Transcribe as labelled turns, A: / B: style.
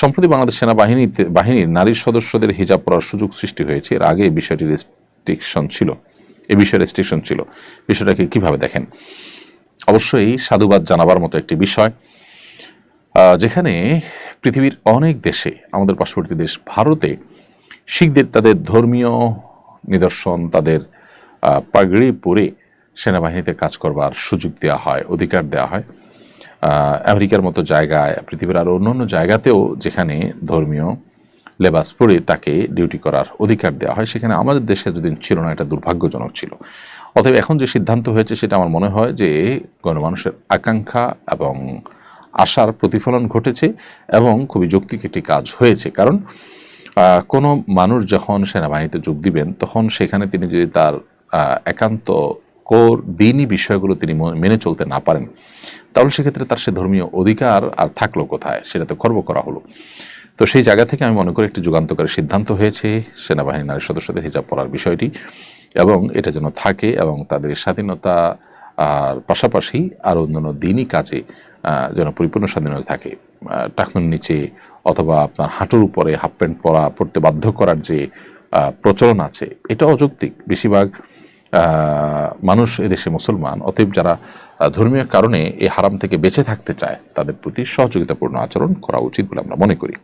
A: সম্প্রতি বাংলাদেশ সেনাবাহিনীতে, বাহিনীর নারী সদস্যদের হিজাব পরার সুযোগ সৃষ্টি হয়েছে। এর আগে এই বিষয়টি রেস্ট্রিকশন ছিল। এ বিষয়ে রেস্ট্রিকশন ছিল। বিষয়টাকে কীভাবে দেখেন? অবশ্যই সাধুবাদ জানাবার মতো একটি বিষয়। যেখানে পৃথিবীর অনেক দেশে, আমাদের পার্শ্ববর্তী দেশ ভারতে, শিখদের তাদের ধর্মীয় নিদর্শন, তাদের পাগড়ি পরে সেনাবাহিনীতে কাজ করবার সুযোগ দেওয়া হয়, অধিকার দেওয়া হয়। আমেরিকার মতো জায়গায়, পৃথিবীর আরও অন্য অন্য জায়গাতেও যেখানে ধর্মীয় লেবাস পরে তাকে ডিউটি করার অধিকার দেওয়া হয়, সেখানে আমাদের দেশে যদিন ছিল না, এটা দুর্ভাগ্যজনক ছিল। অতএব এখন যে সিদ্ধান্ত হয়েছে, সেটা আমার মনে হয় যে গণমানুষের আকাঙ্ক্ষা এবং আশার প্রতিফলন ঘটেছে এবং খুবই যৌক্তিক একটি কাজ হয়েছে। কারণ কোনো মানুষ যখন সেনাবাহিনীতে যোগ দিবেন, তখন সেখানে তিনি যদি তার একান্ত কোর, দিনই বিষয়গুলো তিনি মেনে চলতে না পারেন। তাহলে সেক্ষেত্রে তার সে ধর্মীয় অধিকার আর থাকল কোথায়? সেটা তো খর্ব করা হলো। তো সেই জায়গা থেকে আমি মনে করি একটি যুগান্তকারী সিদ্ধান্ত হয়েছে সেনাবাহিনী নারী সদস্যদের হিজাব পড়ার বিষয়টি এবং এটা যেন থাকে এবং তাদের স্বাধীনতা আর পাশাপাশি আর অন্যান্য দিনই কাজে যেন পরিপূর্ণ স্বাধীনতা থাকে। টাকনুর নিচে অথবা আপনার হাঁটুর উপরে হাফ প্যান্ট পরা, পড়তে বাধ্য করার যে প্রচলন আছে, এটা অযৌক্তিক। বেশিরভাগ মানুষ এদেশে মুসলমান। অতএব যারা ধর্মীয় কারণে এই হারাম থেকে বেঁচে থাকতে চায়, তাদের প্রতি সহযোগিতাপূর্ণ আচরণ করা উচিত বলে আমরা মনে করি।